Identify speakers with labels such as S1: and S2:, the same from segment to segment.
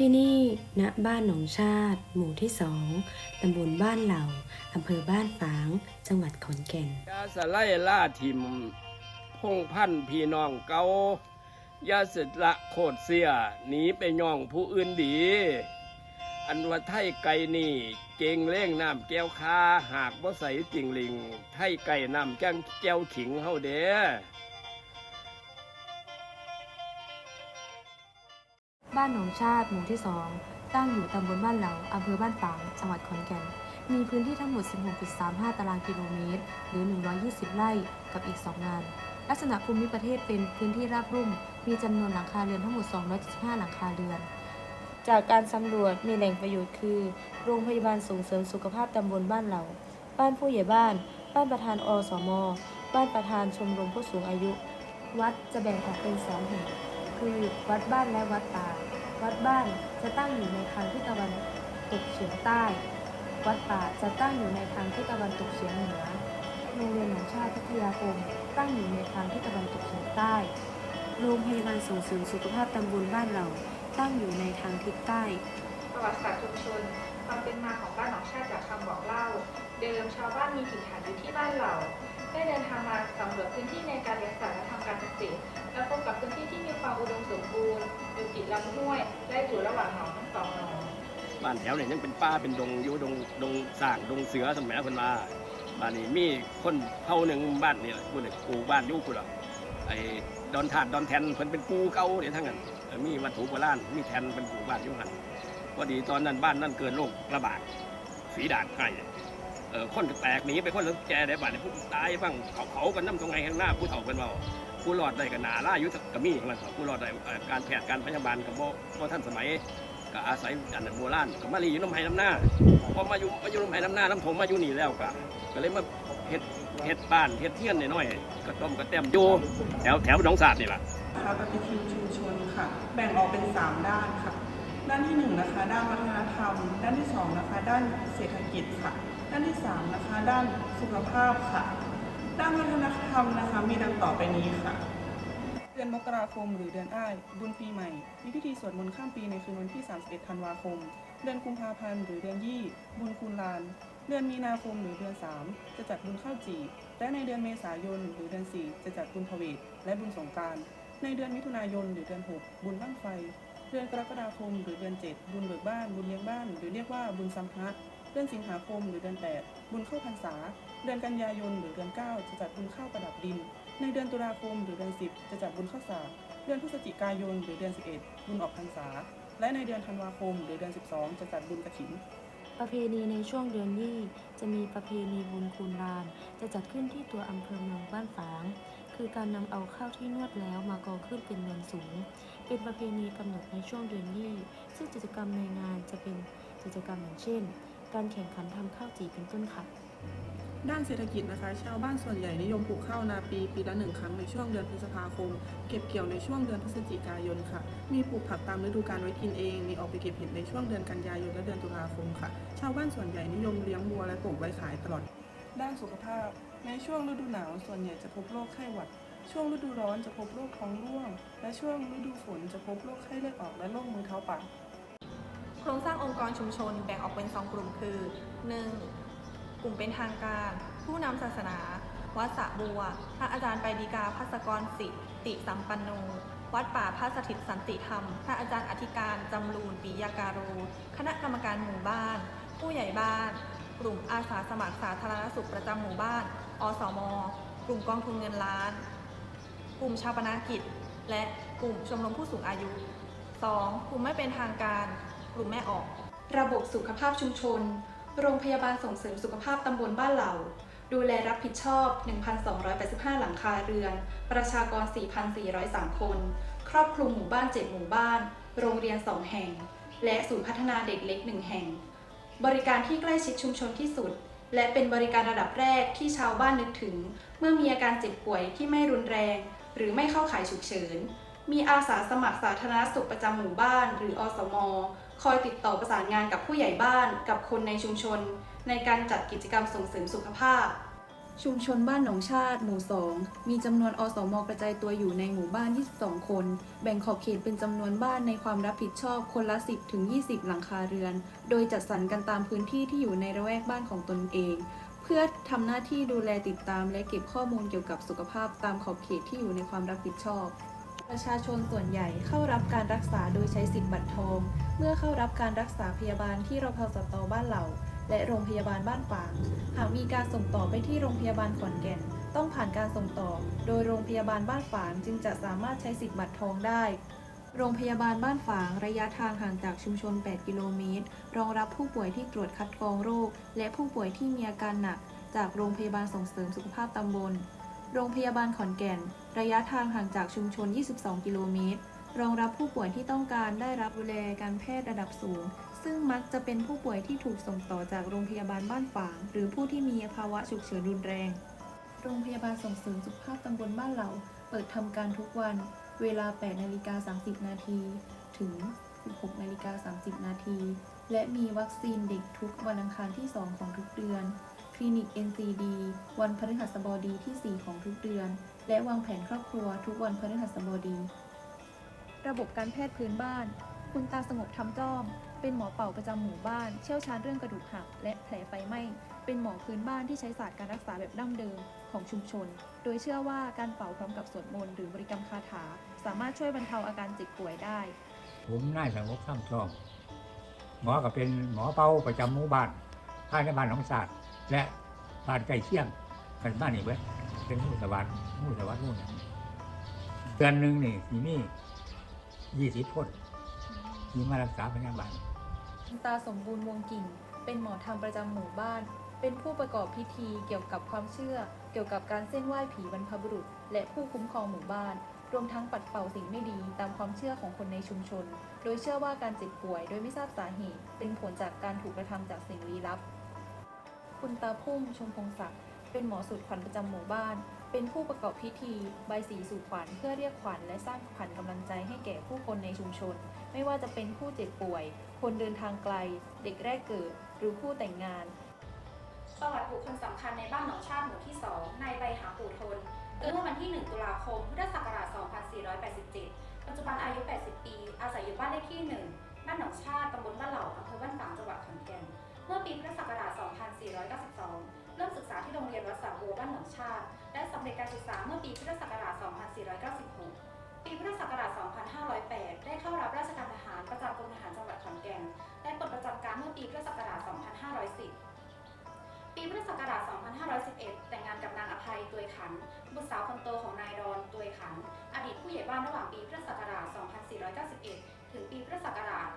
S1: ที่นี่ณบ้านหนองชาติ หมู่ที่สองตำบลบ้านเหล่าอำเภอบ้านฝาง จังหวัดขอนแก่น
S2: ยาสะไลล่าทิมพงพันธ์พี่น้องเกายาสิละโคตรเสียหนีไปย่องผู้อื่นดี อันว่าไทยไก่นี่ เก่งเล่งน้ำแก้วคาหากบ่ใส่ติ่งลิง ไทยไก่น้ำจังแก้วขิงเฮาเด้
S3: บ้านหนองชาติหมู่ที่ 2 ตั้งอยู่ตำบลบ้านเหลาอำเภอบ้านฝาง จังหวัดขอนแก่น มีพื้นที่ทั้งหมด 16.35 ตารางกิโลเมตร หรือ 120 ไร่ กับอีก 2 งาน ลักษณะภูมิประเทศเป็นพื้นที่ราบรุ่ม มีจำนวนหลังคาเรือนทั้งหมด 275 หลังคาเรือน จากการสำรวจมีแหล่งประโยชน์คือ โรงพยาบาลส่งเสริมสุขภาพตำบลบ้านเหลา บ้านผู้ใหญ่บ้าน บ้านประธานอสม บ้านประธานชมรมผู้สูงอายุ วัดจะแบ่งออกเป็นสองแห่ง คือวัดบ้านและวัดป่าวัดบ้านจะตั้งอยู่ในทางทิศตะวันตกเฉียงใต้ วัดป่าจะตั้งอยู่ในทางทิศตะวันตกเฉียงเหนือ โรงเรียนหนองชาติพิทยาคมตั้งอยู่ในทางทิศตะวันตกเฉียงใต้
S1: โรงพยาบาลส่งเสริมสุขภาพตำบลบ้านเหล่าตั้งอยู่ในทางทิศใต้
S4: ประวัติศาสตร์ชุมชน ความเป็นมาของบ้านหนองชาติจากคำบอกเล่า เดิมชาวบ้านมีถิ่นฐานอยู่ที่บ้านเหล่า ได้เดินทางมาสำรวจพื้นที่ในการเลี้ยงสัตว์และทำการเกษตรและพบกับพื้นที่ที่มีความอุดมสมบูรณ์อยู่ติดลำห้วย และอยู่ระหว่างหนองทั้งสองหนอง
S2: บ้านแถวเนี่ยยังเป็นป่าเป็นดงอยู่ดงดงสร้างดงเสือสมัยคนมาบ้านนี้มีคนเผ่าหนึ่งบ้านนี่แหละกูเนี่ยกูบ้านอยู่กูหรอกไอ้ดอนถาดดอนแทนเพิ่นเป็นปูเก่าเนี่ยทั้งนั้นเออมีวัตถุโบราณมีแทนเป็นปูบ้านอยู่หันพอดีตอนนั้นบ้านนั่นเกิดโรคระบาดฝีดาดไข้ ออคนแตกหนีไปคนแล้วแกได้บ้านเนี่ยผู้ตายบ้างเขาเผากันน้ำตรงไงข้างหน้าผู้เฒ่ากันเมาผู้รอดได้กันหนาล่าอายุกับมีมันผู้รอดได้การแพทย์การพยาบาลกับบ่บ่ท่านสมัยก็อาศัยอันนั้นโบราณก็มาลีอยู่น้ำไห้น้ำหน้าพอมาอยู่มาอยู่น้ำไห้น้ำหน้าน้ำถมมาอยู่นี่แล้วก็ก็เลยมาเฮ็ดเฮ็ดบ้านเฮ็ดเทียนน้อยๆก็ต้มก็เต็มอยู่แถวแถวหนองสาดนี่แหละ
S5: นะคะปฏิทินชุมชนค่ะ แบ่งออกเป็น 3 ด้านค่ะ ด้านที่1นนะคะด้านวัฒนธรรม ด้านที่2นะคะด้านเศรษฐกิจค่ะ ด้านที่3นะคะด้านสุขภาพค่ะ ด้านวัฒนธรรมนะคะมีดังต่อไปนี้ค่ะ เดือนมกราคมหรือเดือนอ้าย บุญปีใหม่ มีพิธีสวดมนต์ข้ามปีในคืนวันที่ 31 ธันวาคม เดือนกุมภาพันธ์หรือเดือนยี่ บุญคูณลาน เดือนมีนาคมหรือเดือน 3 จะจัดบุญข้าวจี่และในเดือนเมษายนหรือเดือน 4 จะจัดบุญพเวทและบุญสงการ ในเดือนมิถุนายนหรือเดือน 6 บุญบ้างไฟ เดือนกรกฎาคมหรือเดือน 7 บุญเบิกบ้าน บุญเลี้ยงบ้าน หรือเรียกว่าบุญสัมภะเดือนสิงหาคมหรือเดือน 8 บุญเข้าพรรษา เดือนกันยายนหรือเดือน 9 จะจัดบุญข้าวประดับดิน ในเดือนตุลาคมหรือเดือน 10 จะจัดบุญข้าวสากเดือนพฤศจิกายนหรือเดือน 11 บุญออกพรรษา และในเดือนธันวาคมหรือเดือน 12 จะจัดบุญกฐิน
S3: ประเพณีในช่วงเดือนนี้จะมีประเพณีบุญคูณลาน จะจัดขึ้นที่ตัวอำเภอเมืองบ้านฝาง คือการนำเอาข้าวที่นวดแล้วมากองขึ้นเป็นเนินสูง เป็นประเพณีกำหนดในช่วงเดือนนี้ซึ่งกิจกรรมในงานจะเป็นกิจกรรมอย่างเช่น การแข่งขันทำข้าวจี่เป็นต้นค่ะ
S5: ด้านเศรษฐกิจนะคะ ชาวบ้านส่วนใหญ่นิยมปลูกข้าวนาปีปีละหนึ่งครั้งในช่วงเดือนพฤษภาคม เก็บเกี่ยวในช่วงเดือนพฤศจิกายนค่ะ มีปลูกผักตามฤดูกาลไว้กินเอง มีออกไปเก็บเห็ดในช่วงเดือนกันยายนและเดือนตุลาคมค่ะ ชาวบ้านส่วนใหญ่นิยมเลี้ยงวัวและปลูกไว้ขายตลอด ด้านสุขภาพ ในช่วงฤดูหนาวส่วนใหญ่จะพบโรคไข้หวัด ช่วงฤดูร้อนจะพบโรคท้องร่วง และช่วงฤดูฝนจะพบโรคไข้เลือดออกและโรคมือเท้าปาก
S4: โครงสร้างองค์กรชุมชนแบ่งออกเป็น 2 กลุ่มคือ 1. กลุ่มเป็นทางการ ผู้นำศาสนา วัดสะบัว พระอาจารย์ไปดีกาพัสกรสิติสัมปันโน วัดป่าพระสถิตสันติธรรม พระอาจารย์อธิการจำรูนปิยาการโรคณะกรรมการหมู่บ้าน ผู้ใหญ่บ้าน กลุ่มอาสาสมัครสาธารณสุขประจำหมู่บ้าน อสม กลุ่มกองทุนเงินล้าน กลุ่มชาปนากิจ และกลุ่มชมรมผู้สูงอายุ 2. กลุ่มไม่เป็นทางการ กลุ่มแม่ออก ระบบสุขภาพชุมชน โรงพยาบาลส่งเสริมสุขภาพตำบลบ้านเหล่า ดูแลรับผิดชอบ 1,285 หลังคาเรือน ประชากร 4,403 คน ครอบคลุมหมู่บ้าน 7 หมู่บ้าน โรงเรียน 2 แห่ง และศูนย์พัฒนาเด็กเล็ก 1 แห่ง บริการที่ใกล้ชิดชุมชนที่สุดและเป็นบริการระดับแรกที่ชาวบ้านนึกถึง เมื่อมีอาการเจ็บป่วยที่ไม่รุนแรง หรือไม่เข้าข่ายฉุกเฉิน มีอาสาสมัครสาธารณสุขประจำหมู่บ้าน หรืออสม คอยติดต่อประสานงานกับผู้ใหญ่บ้าน กับคนในชุมชน ในการจัดกิจกรรมส่งเสริมสุขภาพ
S6: ชุมชนบ้านหนองชาติ หมู่ 2 มีจำนวนอสมกระจายตัวอยู่ในหมู่บ้าน 22 คน แบ่งขอบเขตเป็นจำนวนบ้านในความรับผิดชอบคนละ 10ถึง20 หลังคาเรือน โดยจัดสรรกันตามพื้นที่ที่อยู่ในระแวกบ้านของตนเอง พื่อทำหน้าที่ดูแลติดตาม และเก็บข้อมูลเกี่ยวกับสุขภาพตามขอบเขตที่อยู่ในความรับผิดชอบ ประชาชนส่วนใหญ่เข้ารับการรักษาโดยใช้สิทธิ์บัตรทอง เมื่อเข้ารับการรักษาพยาบาลที่รพสตบ้านเหล่า และโรงพยาบาลบ้านฝางหากมีการส่งต่อไปที่โรงพยาบาลขอนแก่น ต้องผ่านการส่งต่อ โดยโรงพยาบาลบ้านฝางจึงจะสามารถใช้สิทธิ์บัตรทองได้ โรงพยาบาลบ้านฝางระยะทางห่างจากชุมชน 8 กิโลเมตร รองรับผู้ป่วยที่ตรวจคัดกรองโรค และผู้ป่วยที่มีอาการหนัก จากโรงพยาบาลส่งเสริมสุขภาพตำบล โรงพยาบาลขอนแก่น ระยะทางห่างจากชุมชน 22 กิโลเมตร รองรับผู้ป่วยที่ต้องการได้รับดูแลการแพทย์ระดับสูง ซึ่งมักจะเป็นผู้ป่วยที่ถูกส่งต่อจากโรงพยาบาลบ้านฝาง หรือผู้ที่มีภาวะฉุกเฉินรุนแรง โรงพยาบาลส่งเสริมสุขภาพตำบลบ้านเหล่า เปิดทำการทุกวัน เวลา 8 นาฬิกา 30 นาทีถึง 16 นาฬิกา 30 นาที และมีวัคซีนเด็กทุกวันอังคารที่ 2 ของทุกเดือน คลินิก NCD วันพฤหัสบดีที่ 4 ของทุกเดือน และวางแผนครอบครัวทุกวันพฤหัสบดี ระบบการแพทย์พื้นบ้าน คุณตาสงบทำจ้อม เป็นหมอเป่าประจำหมู่บ้าน เชี่ยวชาญเรื่องกระดูกหักและแผลไฟไหม้เป็นหมอพื้นบ้านที่ใช้ศาสตร์การรักษาแบบดั้งเดิมของชุมชน โดยเชื่อว่าการเป่าพร้อมกับสวดมนต์หรือบริกรรมคาถา สามารถช่วยบรรเทาอาการเจ็บป่วยได้
S7: ผมนายสังวกท่ามชอบหมอก็เป็นหมอเป่าประจำหมู่บ้านภายในบ้านหนองสาดและบ้านใกล้เคียงกันบ้านนี่เว้ยเป็นหมู่สวัสดิ์หมู่สวัสดิ์นู่นน่ะเดือนหนึ่งนี่ที่นี่ยี่สิบคนที่มารักษาพยาบาล
S6: คุณตาสมบูรณ์วงกิ่ง เป็นหมอธรรมประจำหมู่บ้าน เป็นผู้ประกอบพิธีเกี่ยวกับความเชื่อ เกี่ยวกับการเส้นไหว้ผีบรรพบุรุษ และผู้คุ้มครองหมู่บ้าน รวมทั้งปัดเป่าสิ่งไม่ดีตามความเชื่อของคนในชุมชน โดยเชื่อว่าการเจ็บป่วยโดยไม่ทราบสาเหตุ เป็นผลจากการถูกกระทำจากสิ่งลี้ลับ คุณตาพุ่มชมพงศักดิ์เป็นหมอสูตรขวัญประจำหมู่บ้าน เป็นผู้ประกอบพิธีใบสีสู่ขวัญเพื่อเรียกขวัญและสร้างขวัญกำลังใจให้แก่ผู้คนในชุมชน ไม่ว่าจะเป็นผู้เจ็บป่วย คนเดินทางไกล เด็กแรกเกิด หรือผู้แต่งงาน
S8: ประวัติบุคคลสำคัญในบ้านหนองชาติหมู่ที่ 2 ในใบหาปู่ทน เกิดเมื่อวันที่ 1 ตุลาคม พุทธศักราช 2487 ปัจจุบันอายุ 80 ปี อาศัยอยู่บ้านเลขที่ 1 บ้านหนองชาติ ตำบลบ้านเหล่า อำเภอบ้านฝาง จังหวัดขอนแก่น เมื่อปีพุทธศักราช 2492 เริ่มศึกษาที่โรงเรียนวัดสาบัวบ้านหนองชาติ และสำเร็จการศึกษาเมื่อปีพุทธศักราช 2496 ปีพุทธศักราช 2508 ได้เข้ารับราชการทหารประจำกรมทหารจังหวัดขอนแก่น และปลดประจำการเมื่อปีพุทธศักราช 2510 ปีพุทธศักราช 2511 แต่งงานกับนางอภัยตัวยขัน บุตรสาวคนโตของนายดอนตัวยขัน อดีตผู้ใหญ่บ้านระหว่างปีพุทธศักราช 2491 ถึงปีพุทธศักราช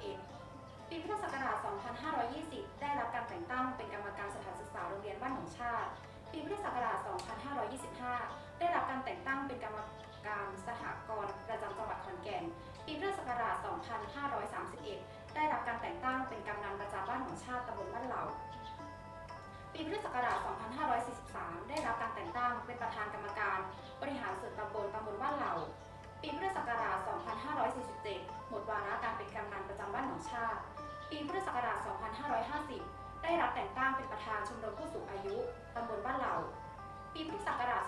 S8: 2511 ปีพุทธศักราช 2520 ได้รับการแต่งตั้งเป็นกรรมการสถานศึกษาโรงเรียนบ้านหนองชาติ ปีพุทธศักราช 2525 ได้รับการแต่งตั้งเป็นกรรมการสหกรณ์ประจำจังหวัดขอนแก่น ปีพุทธศักราช 2531 ได้รับการแต่ง ปีพุทธศักราช 2543 ได้รับการแต่งตั้งเป็นประธานกรรมการบริหารส่วนตำบลตำบลบ้านเหล่า ปีพุทธศักราช 2547 หมดวาระการเป็นกำนันประจำบ้านหนองชาติ ปีพุทธศักราช 2550 ได้รับแต่งตั้งเป็นประธานชมรมผู้สูงอายุตำบลบ้านเหล่า ปีพุทธศักราช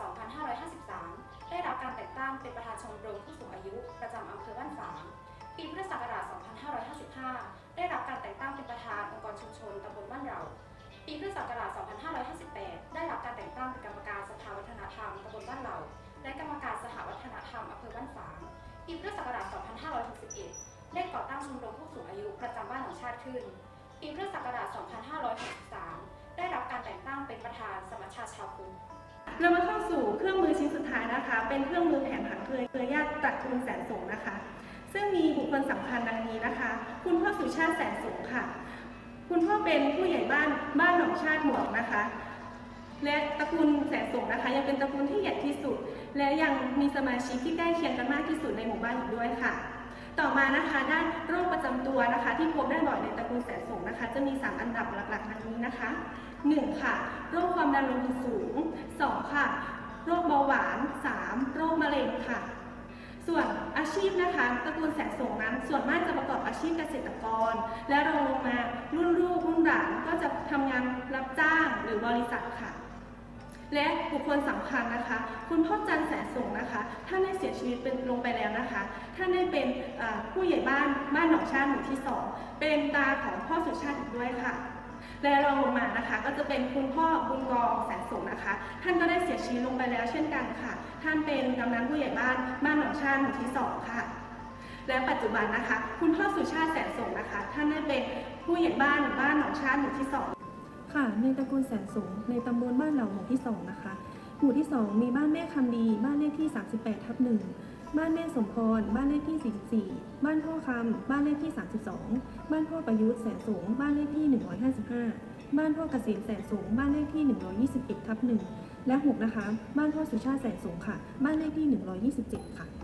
S8: 2553 ได้รับการแต่งตั้งเป็นประธานชมรมผู้สูงอายุประจำอำเภอบ้านฝาง ปีพุทธศักราช 2555 ได้รับการแต่งตั้งเป็นประธานองค์กรชุมชนตำบลบ้านเรา ปีพุทธศักราช 2558 ได้รับการแต่งตั้งเป็นกรรมการสภาวัฒนธรรมตำบลบ้านเราและกรรมการสหวัฒนธรรมอำเภอบ้านฝาง ปีพุทธศักราช 2561 ได้ก่อตั้งชมรมผู้สูงอายุประจำบ้านของชาติขึ้น ปีพุทธศักราช 2563 ได้รับการแต่งตั้งเป็นประธานสมัชชาชาวพุทธ
S9: เรามาเข้าสู่เครื่องมือชิ้นสุดท้ายนะคะ เป็นเครื่องมือแผนผังเครือเครือญาติตระกูลแสนสูงนะคะ ซึ่งมีบุคคลสำคัญดังนี้นะคะ คุณพ่อสุชาติแสนสูงค่ะ คุณพ่อเป็นผู้ใหญ่บ้านบ้านหนองชาติหมวกนะคะ และตระกูลแสนสงนะคะ ยังเป็นตระกูลที่ใหญ่ที่สุด และยังมีสมาชิกที่ใกล้เคียงกันมากที่สุดในหมู่บ้านอีกด้วยค่ะ ต่อมานะคะด้านโรคประจำตัวนะคะ ที่พบได้บ่อยในตระกูลแสนสงนะคะ จะมี 3 อันดับหลักๆดังนี้นะคะ 1. ค่ะ โรคความดันโลหิตสูง 2. ค่ะ โรคเบาหวาน 3. โรคมะเร็งค่ะ ส่วนอาชีพนะคะตระกูลแสนสงนั้น ส่วนมากจะประกอบอาชีพเกษตรกร และรองลงมารุ่นลูกรุ่นหลานก็จะทำงานรับจ้างหรือบริษัทค่ะ และบุคคลสำคัญนะคะ คุณพ่อจันแสนสูงนะคะ ท่านได้เสียชีวิตเป็นลงไปแล้วนะคะ ท่านได้เป็นผู้ใหญ่บ้านบ้านหนองชาติหมู่ที่สองเป็นตาของพ่อสุชาติอีกด้วยค่ะ และรองลงมานะคะ ก็จะเป็นคุณพ่อบุญกองแสนสูงนะคะ ท่านก็ได้เสียชีวิตลงไปแล้วเช่นกันค่ะ ท่านเป็นกำนันผู้ใหญ่บ้านบ้านหนองชาติหมู่ที่สองค่ะ และปัจจุบันนะคะ คุณพ่อสุชาติแสนสูงนะคะ ท่านได้เป็นผู้ใหญ่บ้านบ้านหนองชาติหมู่ที่สอง
S10: ค่ะ ในตำบลแสนสูงในตำบลบ้านเหล่าหมู่ที่2นะคะ หมู่ที่2มีบ้านแม่คำดีบ้านเลขที่ 38ทับ1 บ้านแม่สมพร บ้านเลขที่ 44 บ้านพ่อคำ บ้านเลขที่ 32 บ้านพ่อประยุทธ์แสนสูง บ้านเลขที่ 155 บ้านพ่อเกษมแสนสูง บ้านเลขที่ 121ทับ1และ 6 นะคะ บ้านพ่อสุชาติแสนสูงค่ะ บ้านเลขที่ 127 ค่ะ